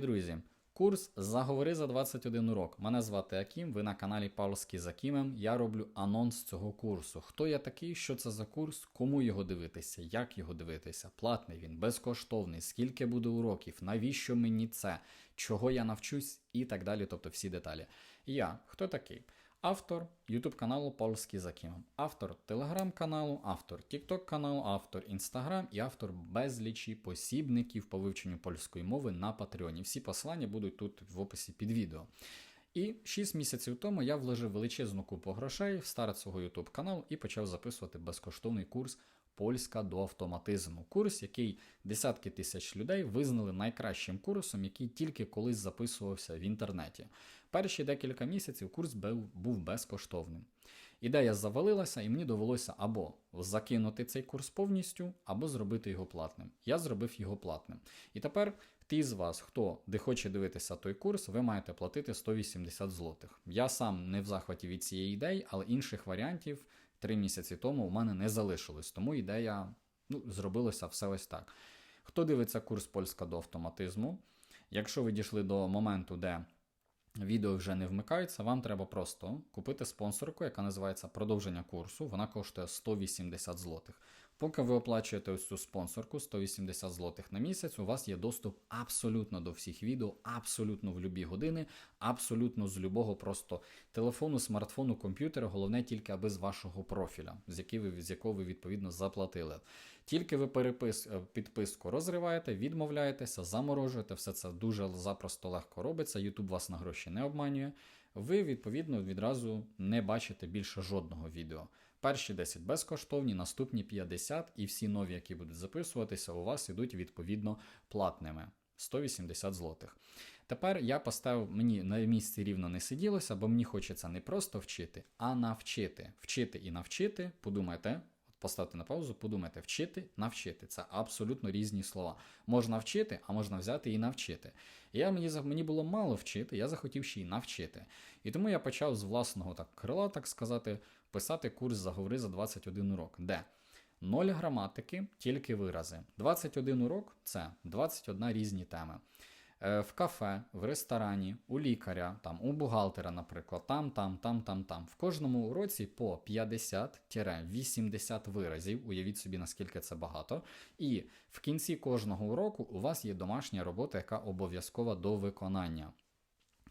Дорогі друзі, курс Заговори за 21 урок. Мене звати Акім, ви на каналі Павловський за Кімем. Я роблю анонс цього курсу. Хто я такий, що це за курс, кому його дивитися, як його дивитися, платний він, безкоштовний, скільки буде уроків, навіщо мені це, чого я навчусь і так далі, тобто всі деталі. Я хто такий? Автор YouTube каналу Польський за Кімом, автор телеграм-каналу, автор TikTok каналу, автор Instagram і автор безлічі посібників по вивченню польської мови на Патреоні. Всі посилання будуть тут в описі під відео. І 6 місяців тому я вложив величезну купу грошей в старт свого YouTube каналу і почав записувати безкоштовний курс Польська до автоматизму. Курс, який десятки тисяч людей визнали найкращим курсом, який тільки колись записувався в інтернеті. Перші декілька місяців курс був- безкоштовним. Ідея завалилася, і мені довелося або закинути цей курс повністю, або зробити його платним. Я зробив його платним. І тепер ті з вас, хто де хоче дивитися той курс, ви маєте платити 180 злотих. Я сам не в захваті від цієї ідеї, але інших варіантів три місяці тому у мене не залишилось. Тому ідея ну, зробилося все ось так. Хто дивиться курс польська до автоматизму? Якщо ви дійшли до моменту, де відео вже не вмикається, вам треба просто купити спонсорку, яка називається продовження курсу. Вона коштує 180 злотих. Поки ви оплачуєте ось цю спонсорку 180 злотих на місяць, у вас є доступ абсолютно до всіх відео, абсолютно в любі години, абсолютно з любого просто телефону, смартфону, комп'ютера. Головне тільки аби з вашого профіля, з який ви з якого ви відповідно заплатили. Тільки ви перепис, е, підписку розриваєте, відмовляєтеся, заморожуєте, все це дуже запросто легко робиться. YouTube вас на гроші не обманює. Ви відповідно відразу не бачите більше жодного відео. Перші 10 безкоштовні, наступні 50 і всі нові, які будуть записуватися, у вас йдуть відповідно платними. 180 злотих. Тепер я поставив, мені на місці рівно не сиділося, бо мені хочеться не просто вчити, а навчити. Вчити і навчити, подумайте, поставте на паузу, подумайте, вчити, навчити. Це абсолютно різні слова. Можна вчити, а можна взяти і навчити. Я, мені, мені було мало вчити, я захотів ще й навчити. І тому я почав з власного так крила, так сказати, писати курс заговори за 21 урок, де Ноль граматики, тільки вирази. 21 урок це 21 різні теми. Е, В кафе, в ресторані, у лікаря, там, у бухгалтера, наприклад, там, там, там, там, там. В кожному уроці по 50-80 виразів. Уявіть собі, наскільки це багато. І в кінці кожного уроку у вас є домашня робота, яка обов'язкова до виконання.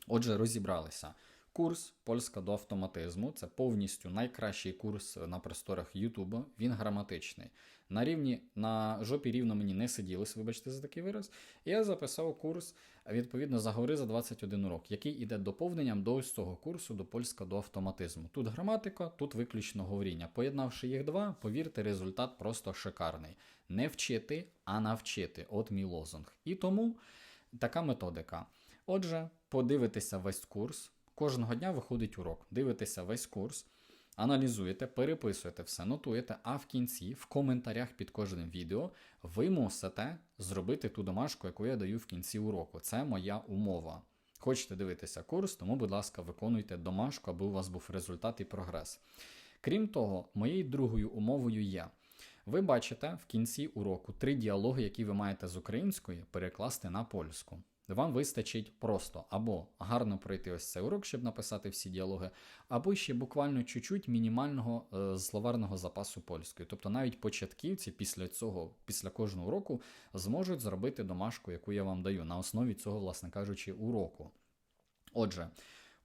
Отже, розібралися. Курс Польська до автоматизму це повністю найкращий курс на просторах Ютуба. Він граматичний. На рівні на жопі рівно мені не сиділось, вибачте за такий вираз. Я записав курс відповідно заговори за 21 урок, який іде доповненням до ось цього курсу до польська до автоматизму. Тут граматика, тут виключно говоріння. Поєднавши їх два, повірте, результат просто шикарний. Не вчити, а навчити. От мій лозунг. І тому така методика. Отже, подивитися весь курс. Кожного дня виходить урок. Дивитеся весь курс, аналізуєте, переписуєте все, нотуєте, а в кінці, в коментарях під кожним відео, ви мусите зробити ту домашку, яку я даю в кінці уроку. Це моя умова. Хочете дивитися курс, тому, будь ласка, виконуйте домашку, аби у вас був результат і прогрес. Крім того, моєю другою умовою є. Ви бачите в кінці уроку три діалоги, які ви маєте з української перекласти на польську. Вам вистачить просто або гарно пройти ось цей урок, щоб написати всі діалоги, або ще буквально чуть-чуть мінімального е, словарного запасу польської. Тобто навіть початківці після цього, після кожного уроку, зможуть зробити домашку, яку я вам даю, на основі цього, власне кажучи, уроку. Отже,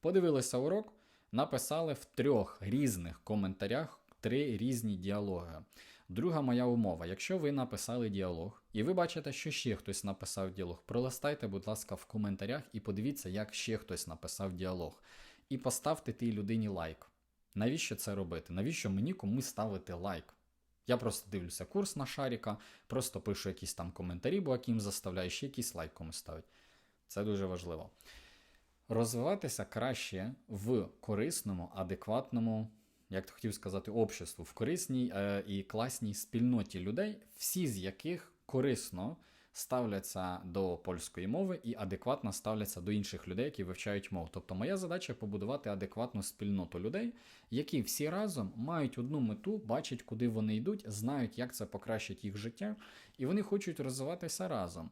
подивилися урок, написали в трьох різних коментарях три різні діалоги. Друга моя умова: якщо ви написали діалог, і ви бачите, що ще хтось написав діалог, пролистайте, будь ласка, в коментарях і подивіться, як ще хтось написав діалог. І поставте тій людині лайк. Навіщо це робити? Навіщо мені комусь ставити лайк? Я просто дивлюся курс на Шаріка, просто пишу якісь там коментарі, бо яким заставляю ще якийсь лайк комусь ставить. Це дуже важливо. Розвиватися краще в корисному, адекватному, як ти хотів сказати, обществу, в корисній е, і класній спільноті людей, всі з яких корисно ставляться до польської мови і адекватно ставляться до інших людей, які вивчають мову. Тобто, моя задача побудувати адекватну спільноту людей, які всі разом мають одну мету, бачать, куди вони йдуть, знають, як це покращить їх життя, і вони хочуть розвиватися разом.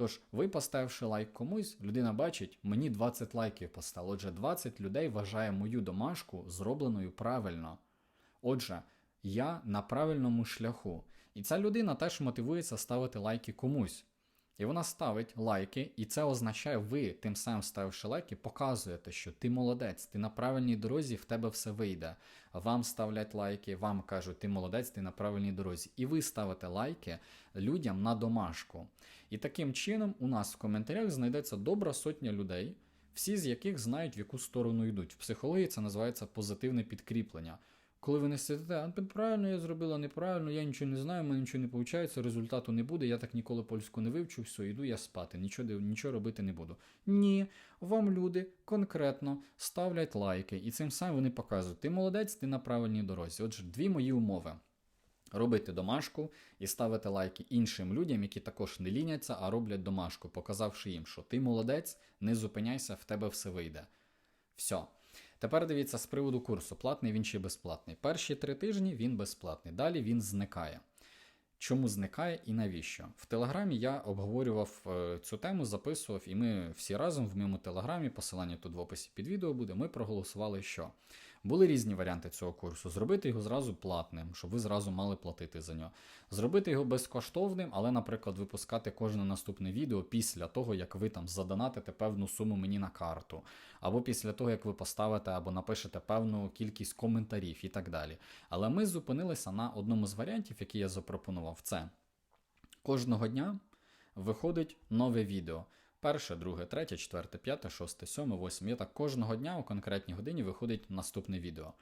Тож, ви поставивши лайк комусь, людина бачить, мені 20 лайків поставило. Отже, 20 людей вважає мою домашку зробленою правильно. Отже, я на правильному шляху. І ця людина теж мотивується ставити лайки комусь. І вона ставить лайки, і це означає, ви, тим самим ставивши лайки, показуєте, що ти молодець, ти на правильній дорозі, в тебе все вийде. Вам ставлять лайки, вам кажуть, ти молодець, ти на правильній дорозі. І ви ставите лайки людям на домашку. І таким чином у нас в коментарях знайдеться добра сотня людей, всі з яких знають, в яку сторону йдуть. В психології це називається позитивне підкріплення. Коли ви не сидите, а правильно я зробила, неправильно, я нічого не знаю, в мене нічого не виходить, результату не буде, я так ніколи польську не вивчу, все, йду я спати, нічого, нічого робити не буду. Ні, вам люди конкретно ставлять лайки, і цим самим вони показують, ти молодець, ти на правильній дорозі. Отже, дві мої умови. Робити домашку і ставити лайки іншим людям, які також не ліняться, а роблять домашку, показавши їм, що ти молодець, не зупиняйся, в тебе все вийде. Все. Тепер дивіться з приводу курсу: платний він чи безплатний. Перші три тижні він безплатний, далі він зникає. Чому зникає і навіщо? В Телеграмі я обговорював е, цю тему, записував, і ми всі разом в моєму телеграмі, посилання тут в описі під відео буде. Ми проголосували, що були різні варіанти цього курсу. Зробити його зразу платним, щоб ви зразу мали платити за нього. Зробити його безкоштовним, але, наприклад, випускати кожне наступне відео після того, як ви там задонатите певну суму мені на карту, або після того, як ви поставите або напишете певну кількість коментарів і так далі. Але ми зупинилися на одному з варіантів, який я запропонував. Це кожного дня виходить нове відео. Перше, друге, третє, четверте, п'яте, шосте, сьоме, восьме. І так кожного дня у конкретній годині виходить наступне відео.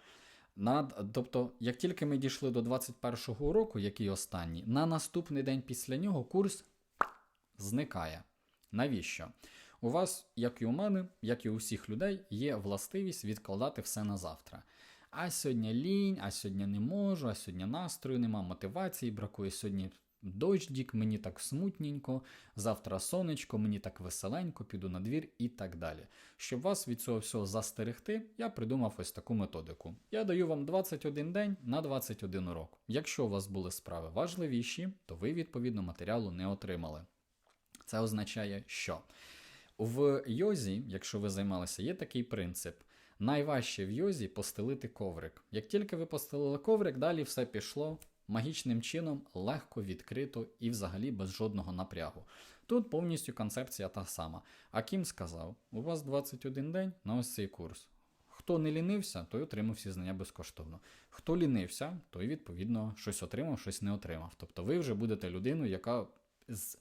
Над, тобто, як тільки ми дійшли до 21-го року, який останній, на наступний день після нього курс зникає. Навіщо? У вас, як і у мене, як і у всіх людей, є властивість відкладати все на завтра. А сьогодні лінь, а сьогодні не можу, а сьогодні настрою нема, мотивації бракує. Сьогодні дощдік, мені так смутненько, завтра сонечко, мені так веселенько, піду на двір і так далі. Щоб вас від цього всього застерегти, я придумав ось таку методику. Я даю вам 21 день на 21 урок. Якщо у вас були справи важливіші, то ви відповідно матеріалу не отримали. Це означає, що в йозі, якщо ви займалися, є такий принцип. Найважче в йозі постелити коврик. Як тільки ви постелили коврик, далі все пішло магічним чином, легко, відкрито і взагалі без жодного напрягу. Тут повністю концепція та сама. А Кім сказав: у вас 21 день на ось цей курс. Хто не лінився, той отримав всі знання безкоштовно. Хто лінився, той відповідно щось отримав, щось не отримав. Тобто ви вже будете людиною, яка з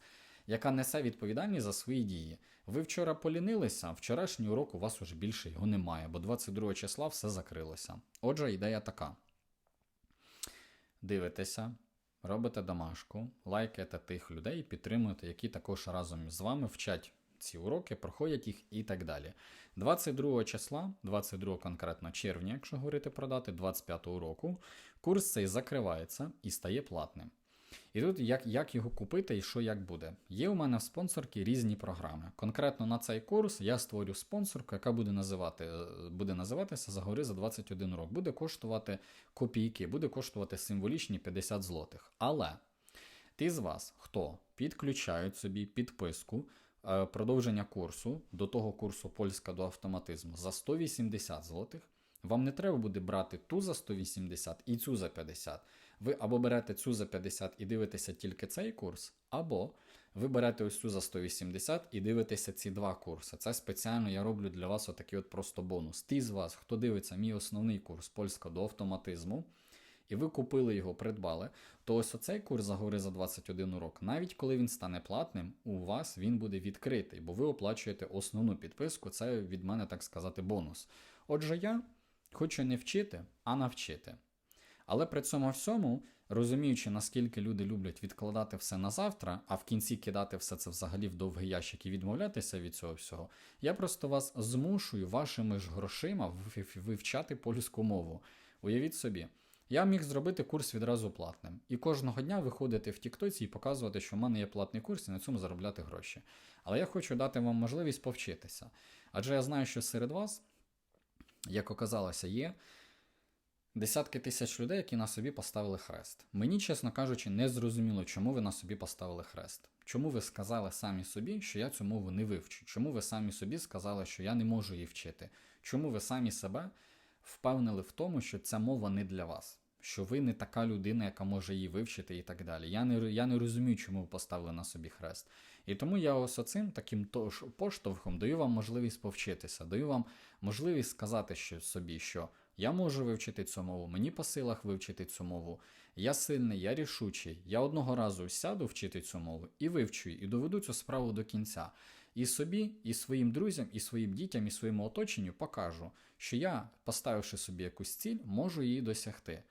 яка несе відповідальність за свої дії. Ви вчора полінилися, вчорашній урок у вас уже більше його немає, бо 22 числа все закрилося. Отже, ідея така: дивитеся, робите домашку, лайкаєте тих людей, підтримуєте, які також разом з вами вчать ці уроки, проходять їх і так далі. 22 числа, 22 конкретно червня, якщо говорити про дати, 25 року, курс цей закривається і стає платним. І тут як, як його купити і що як буде. Є у мене в спонсорці різні програми. Конкретно на цей курс я створю спонсорку, яка буде називати, буде називатися Загори за 21 рок. Буде коштувати копійки, буде коштувати символічні 50 злотих. Але ті з вас, хто підключають собі підписку. е, Продовження курсу до того курсу польська до автоматизму за 180 злотих. Вам не треба буде брати ту за 180 і цю за 50. Ви або берете цю за 50 і дивитеся тільки цей курс, або ви берете ось цю за 180 і дивитеся ці два курси. Це спеціально я роблю для вас отакий от просто бонус. Ті з вас, хто дивиться мій основний курс польська до автоматизму, і ви купили його, придбали, то ось оцей курс загори за 21 урок, навіть коли він стане платним, у вас він буде відкритий, бо ви оплачуєте основну підписку, це від мене, так сказати, бонус. Отже, я хочу не вчити, а навчити. Але при цьому всьому, розуміючи, наскільки люди люблять відкладати все на завтра, а в кінці кидати все це взагалі в довгий ящик і відмовлятися від цього всього, я просто вас змушую вашими ж грошима вивчати польську мову. Уявіть собі, я міг зробити курс відразу платним. І кожного дня виходити в Тіктоці і показувати, що в мене є платний курс і на цьому заробляти гроші. Але я хочу дати вам можливість повчитися. Адже я знаю, що серед вас, як оказалося, є десятки тисяч людей, які на собі поставили хрест. Мені, чесно кажучи, не зрозуміло, чому ви на собі поставили хрест. Чому ви сказали самі собі, що я цю мову не вивчу? Чому ви самі собі сказали, що я не можу її вчити? Чому ви самі себе впевнили в тому, що ця мова не для вас? Що ви не така людина, яка може її вивчити і так далі. Я не, я не розумію, чому ви поставили на собі хрест. І тому я ось оцим таким тож поштовхом даю вам можливість повчитися, даю вам можливість сказати що собі, що я можу вивчити цю мову, мені по силах вивчити цю мову. Я сильний, я рішучий. Я одного разу сяду вчити цю мову і вивчу і доведу цю справу до кінця. І собі, і своїм друзям, і своїм дітям, і своєму оточенню покажу, що я, поставивши собі якусь ціль, можу її досягти.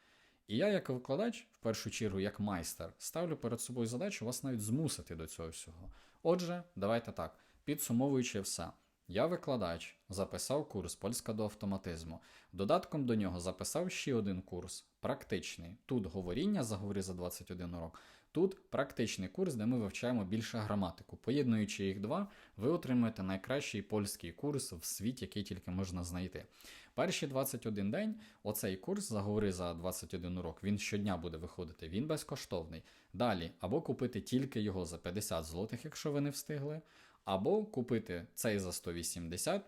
І я, як викладач, в першу чергу, як майстер, ставлю перед собою задачу вас навіть змусити до цього всього. Отже, давайте так, підсумовуючи все. Я викладач, записав курс польська до автоматизму. Додатком до нього записав ще один курс практичний. Тут говоріння, заговори за 21 урок. Тут практичний курс, де ми вивчаємо більше граматику. Поєднуючи їх два, ви отримаєте найкращий польський курс в світі, який тільки можна знайти. Перші 21 день оцей курс заговори за 21 урок. Він щодня буде виходити. Він безкоштовний. Далі або купити тільки його за 50 злотих, якщо ви не встигли, або купити цей за 180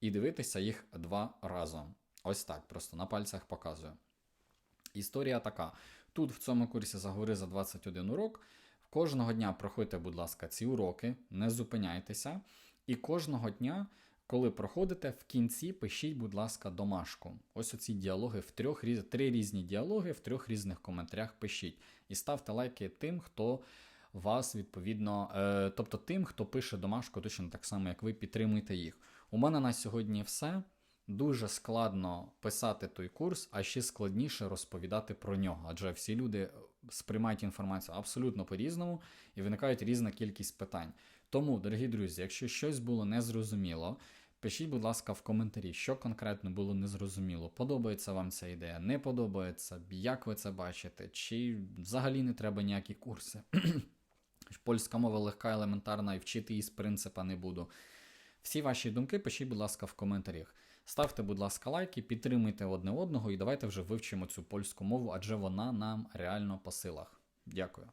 і дивитися їх два разом. Ось так, просто на пальцях показую. Історія така. Тут в цьому курсі заговори за 21 урок. Кожного дня проходьте, будь ласка, ці уроки, не зупиняйтеся. І кожного дня, коли проходите, в кінці пишіть, будь ласка, домашку. Ось оці діалоги в трьох три різні діалоги в трьох різних коментарях пишіть. І ставте лайки тим, хто вас відповідно, е, тобто тим, хто пише домашку, точно так само, як ви підтримуєте їх. У мене на сьогодні все. Дуже складно писати той курс, а ще складніше розповідати про нього. Адже всі люди сприймають інформацію абсолютно по-різному і виникають різна кількість питань. Тому, дорогі друзі, якщо щось було незрозуміло, пишіть, будь ласка, в коментарі, що конкретно було незрозуміло. Подобається вам ця ідея, не подобається, як ви це бачите, чи взагалі не треба ніякі курси. Польська мова легка, елементарна, і вчити її з принципа не буду. Всі ваші думки пишіть, будь ласка, в коментарях. Ставте, будь ласка, лайки, підтримуйте одне одного і давайте вже вивчимо цю польську мову, адже вона нам реально по силах. Дякую.